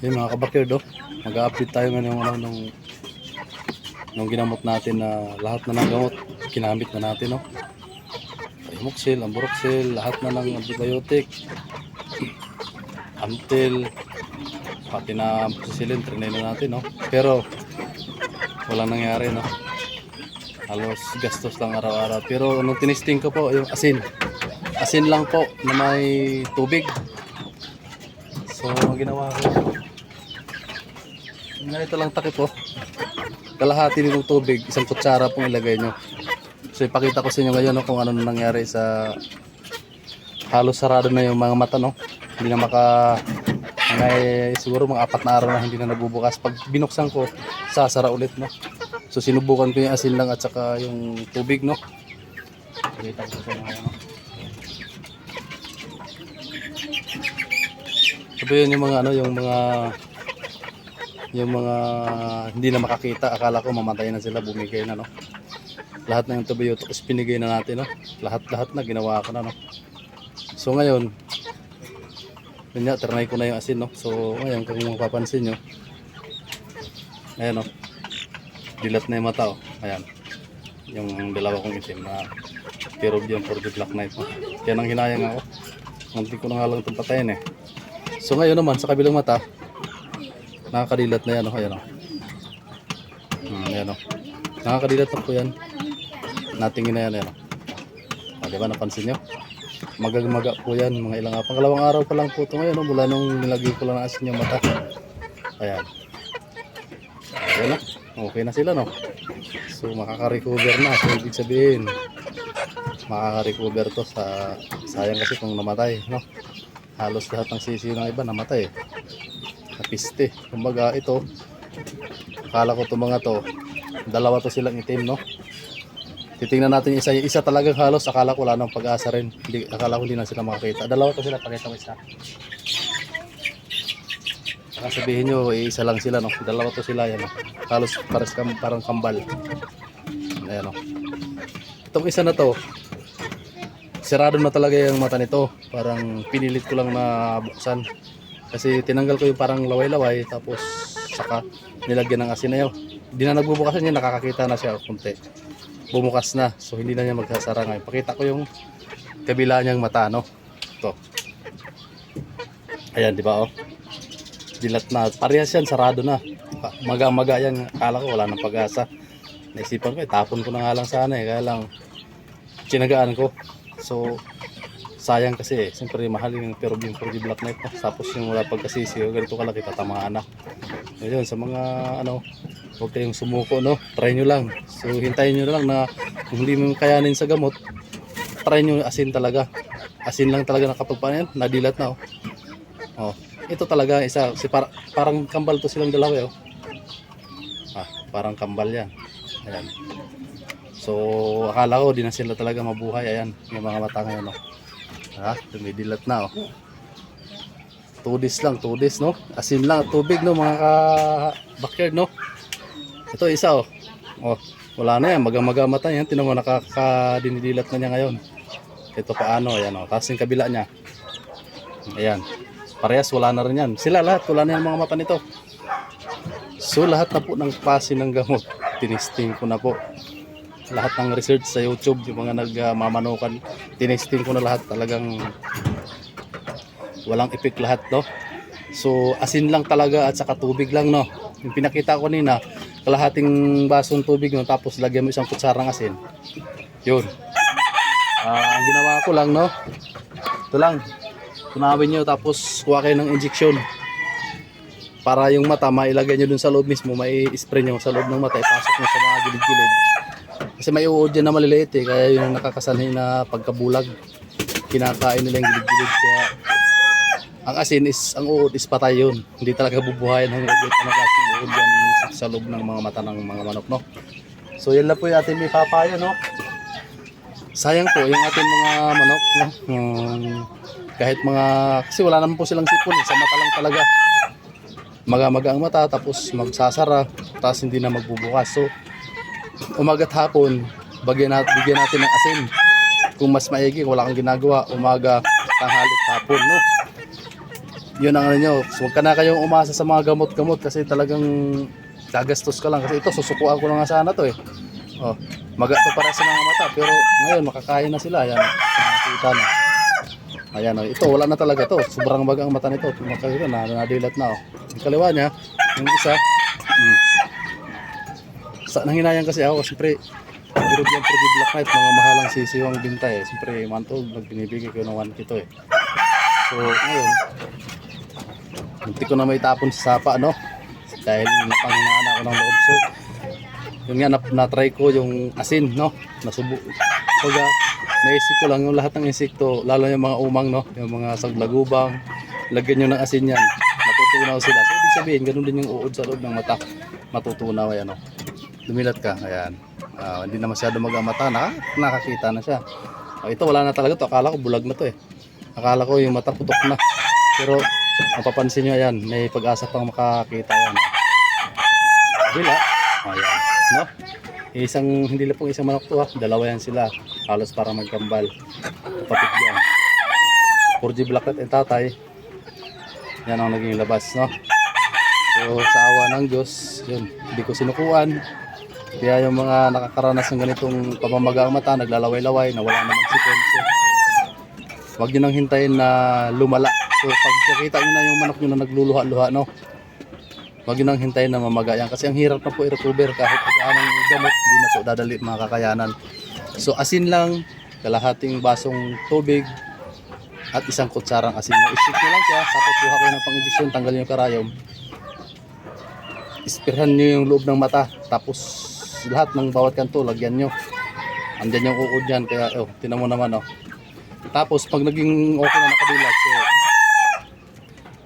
Yun mga kabakirdo, mag-update tayo ngayon ng ano, nung, nung ginamot natin na lahat na ng gamot, kinamit na natin, no? Amoxil, Ambroxil, lahat na ng antibiotic, Amtil, pati na amoxicillin, trinay na natin, no? Pero, walang nangyari, no? Halos gastos lang araw-araw. Pero nung tinisting ko po, yung asin, asin lang po na may tubig. So, ginawa ko, ganito lang takip po. Kalahati nitong tubig, isang kutsara pong ilagay nyo. So, ipakita ko sa inyo ngayon no, kung ano nangyari sa halos sarado na yung mga mata, no? Hindi na maka may siguro mga apat na araw na hindi na nagbubukas. Pag binuksan ko, sasara ulit, no? So, sinubukan ko yung asin lang at saka yung tubig, no? Pakita ko sa inyo ngayon, no? Sabi yun yung mga ano, yung mga yung mga hindi na makakita, akala ko mamatay na sila, bumigay na no. Lahat na yung antibiotics pinigay na natin no. Lahat-lahat na ginawa ko na no. So ngayon, yun nga, trinay ko na yung asin no. So ngayon kung mapapansin nyo, ayan no, dilat na yung mata oh. Ayan, yung dalawa kong itim na Peruvian for the Black Knight no. Kaya nang hinayang ako, hindi ko na nga lang itong patayin eh. So ngayon naman sa kabilang mata, nakakadilat na yan oh, ayan oh. Hmm, ayan oh. Nakakadilat na po yan. Natingin na yan, ayan oh. Ah, di ba napansin nyo? Magagmaga po yan, mga ilang. Pangalawang araw pa lang po ito ngayon, oh, mula nung nilagay ko lang ng asin yung mata. Ayan. Ayan oh. Okay na sila no. So makaka-recover na. So ibig sabihin, makaka-recover to sa sayang kasi kung namatay, no? Halos lahat ng sisiyo ng iba namatay. Napiste. Kumbaga ito, akala ko itong mga to, dalawa to silang itim, no? Titingnan natin isa, isa talagang halos, akala ko wala nang pag-asa rin. Hindi, akala ko hindi na sila makakita. Dalawa to sila, pakita mo isa. Saka sabihin nyo, eh, isa lang sila, no? Dalawa to sila, yan? Halos pares parang kambal. Ayan, no? Itong isa na to, sirado na talaga yung mata nito. Parang pinilit ko lang na buksan. Kasi tinanggal ko yung parang laway-laway tapos saka nilagyan ng asin na yun. Hindi na nagbubukas niya, nakakakita na siya kunti. Bumukas na. So hindi na niya magsasara ngayon. Pakita ko yung kabila niyang mata, no? Ito. Ayan, di ba, oh? Dilat na. Parehas yan, sarado na. Maga-maga yan. Akala ko wala nang pag-asa. Naisipan ko, itapon ko na nga lang sana eh. Kaya lang, tinagaan ko. So, sayang kasi eh. Siyempre, mahal yung Peruvian for the Black Knight. No? Tapos yung wala pagkasisi, oh, ganito kalaki, tatamaan na. Ngayon, sa mga ano, huwag kayong sumuko, no? Try nyo lang. So, hintayin nyo lang na kung hindi mo kayanin sa gamot, try nyo asin talaga. Asin lang talaga nakapagpaano yan, nadilat na, oh. Oh, ito talaga isa, si par- parang kambal to silang dalawa, eh, oh. Ah, parang kambal yan. Ayan. So, akala ko di na sila talaga mabuhay. Ayan, yung mga mata ngayon, no. Ha, dumidilat na, oh. 2 days lang, 2 days, no? Asin lang, tubig, no, mga ka-backyard, no? Ito, isa, oh. Oh, wala na yan, maga-maga mata yan. Tinan mo, nakakadinidilat na niya ngayon. Ito paano, ayan, oh. Tapos kabila niya. Ayan. Parehas, wala na rin yan. Sila lahat, wala na yung mga mata nito. So, lahat na po ng pasi ng gamot, tinisting ko na po lahat ng research sa YouTube, yung mga nagmamanukan, tinesting ko na lahat talagang walang effect lahat, no? So, asin lang talaga at saka tubig lang, no? Yung pinakita ko nina, kalahating basong tubig, no? Tapos lagyan mo isang kutsarang asin. Yun. Ah, ang ginawa ko lang, no? Ito lang. Tunawin nyo, tapos kuha kayo ng injection. Para yung mata, mailagay nyo dun sa loob mismo, may spray nyo sa loob ng mata, ipasok nyo sa mga gilid-gilid. Kasi may uod dyan na maliliit eh, kaya yun ang nakakasanay na pagkabulag. Kinakain nila yung gilid-gilid. Kaya ang asin is, ang uod is patay yun. Hindi talaga bubuhayan ng uod. Ano kasi uod yan yung sa loob ng mga mata ng mga manok, no? So yan lang po yung ating may papayo, no? Sayang po yung ating mga manok, no? Um, kahit mga, kasi wala naman po silang sipon, eh. sa mata lang talaga. Maga-maga ang mata, tapos magsasara, tapos hindi na magbubukas. So, umaga't hapon, bagyan natin, bigyan natin ng asin. Kung mas maigi, wala kang ginagawa, umaga, tanghali, hapon, no? yun ang ano nyo. So, huwag ka na kayong umasa sa mga gamot-gamot kasi talagang gagastos ka lang. Kasi ito, susukuan ko na sana to eh. Oh, maga to para sa mga mata. Pero ngayon, makakain na sila. Ayan, nakikita na. Ayan, oh. ito, wala na talaga to. Sobrang maga ang mata nito. Makakita na, nadilat na. Oh. Yung kaliwa niya, yung isa, mm. Sa nanghinayang kasi ako, siyempre, for the Black Knight, mga mahalang sisiwang binta eh. Siyempre, mantog, nagbinibigay ko ng 1 kito eh. So, ngayon, hindi ko na may tapon sa sapa, no? Dahil napanginaan ako ng loob. So, yun nga, na- na-try ko yung asin, no? Nasubo. Pagka, naisip ko lang yung lahat ng insekto, lalo yung mga umang, no? Yung mga saglagubang, lagyan nyo ng asin yan. Matutunaw sila. So, ibig sabihin, ganun din yung uod sa loob ng mata. Matutunaw, ayan, no? Dumilat ka, ayan. Ah, hindi na masyado magamata na, nakakita na siya. Ah, ito, wala na talaga to. Akala ko bulag na to eh. Akala ko yung mata putok na. Pero, mapapansin nyo, ayan, may pag-asa pang makakita yan. Bila. Ayan. No? Isang, hindi lang pong isang manok to ha. Dalawa yan sila. Halos para magkambal. Kapatid yan. 4G Black Cat and tatay. Yan ang naging labas, no? So, sa awa ng Diyos, yun, hindi ko sinukuan. Kaya yung mga nakakaranas ng ganitong pamamagang mata, naglalaway-laway, na wala namang sipon. So, Huwag nyo nang hintayin na lumala. So pag nakita nyo na yung manok nyo na nagluluha-luha, no? Huwag nyo nang hintayin na mamaga yan. Kasi ang hirap na po i-recover kahit pag ng gamot, hindi na po dadali mga kakayanan. So asin lang, kalahating basong tubig, at isang kutsarang asin. Isik nyo lang siya, tapos buha kayo ng pang-injection, tanggalin yung karayom. Ispirhan nyo yung loob ng mata, tapos lahat ng bawat kanto, lagyan nyo. Andyan yung uod yan, kaya oh, tinan mo naman oh. Tapos pag naging okay na nakabilat, so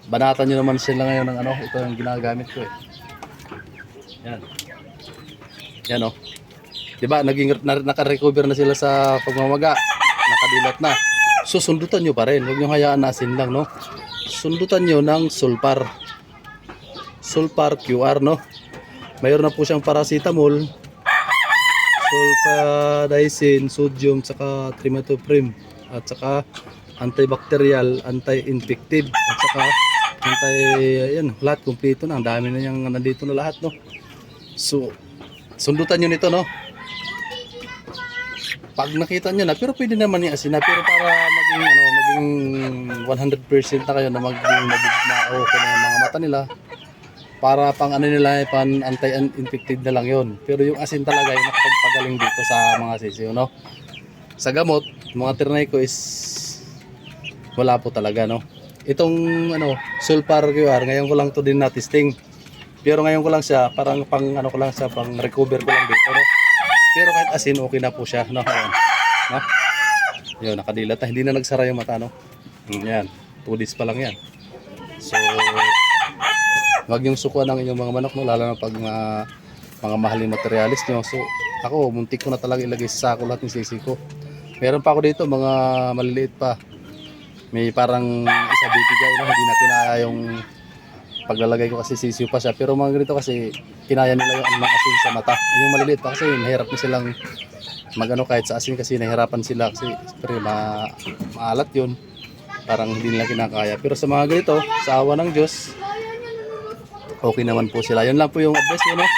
banatan nyo naman sila ngayon ng ano, ito yung ginagamit ko eh. Yan. Yan oh. 'Di ba? Naging na, naka-recover na sila sa pagmamaga. Nakadilat na. So sundutan nyo pa rin. Huwag nyo hayaan na asin lang, no? Sundutan nyo ng sulpar. Sulpar QR, no? Mayroon na po siyang paracetamol, sulfadicin, sodium, saka trimethoprim at saka antibacterial, anti-infective at saka anti ayan, lahat kumpleto na. Ang dami na niyang nandito na lahat, no. So sundutan niyo nito, no. Pag nakita niyo na, pero pwede naman i-asin na, pero para maging ano, maging 100% na kayo na maging mabig na okay na yung mga mata nila, para pang ano nila, eh, pan anti-infected na lang yon. Pero yung asin talaga yung nakapagpagaling dito sa mga sisiyo, no? Sa gamot, mga trinay ko is wala po talaga, no? Itong ano, sulfar QR, ngayon ko lang to din na testing. Pero ngayon ko lang siya, parang pang ano ko lang siya, pang recover ko lang dito, no? Pero kahit asin, okay na po siya, no? Ayan. No? Yun, nakadilat na. Hindi na nagsara yung mata, no? Mm, Yan. 2 days pa lang yan. So, Huwag yung sukuan ng inyong mga manok, no? lalo na pag mga, mga mahaling materialis nyo. So, ako, muntik ko na talaga ilagay sa sako lahat ng sisi ko. Meron pa ako dito, mga maliliit pa. May parang isa bibigay na, hindi na kinaya yung paglalagay ko kasi sisiyo pa siya. Pero mga ganito kasi, kinaya nila yung mga asin sa mata. Yung maliliit pa kasi, mahirap na silang magano kahit sa asin kasi nahirapan sila kasi pero ma maalat yun parang hindi nila kinakaya pero sa mga ganito sa awa ng Diyos okay naman po sila. Yun lang po yung advice ko, no?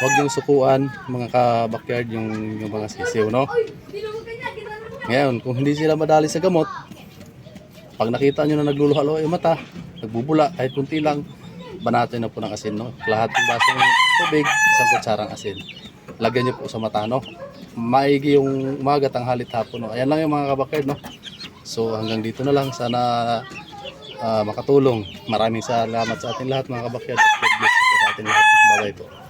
Huwag yung sukuan, mga ka-backyard, yung, yung mga sisiw, no? Ngayon, kung hindi sila madali sa gamot, pag nakita nyo na nagluluhalo yung mata, nagbubula, kahit kunti lang, banatan na po ng asin, no? Lahat ng basong tubig, isang kutsarang asin. Lagyan nyo po sa mata, no? Maigi yung umaga, tanghalit hapon, no? Ayan lang yung mga ka-backyard, no? So, hanggang dito na lang. Sana ah, makatulong. Maraming salamat sa ating lahat mga kabakyard. God bless sa ating lahat. Bye-bye po.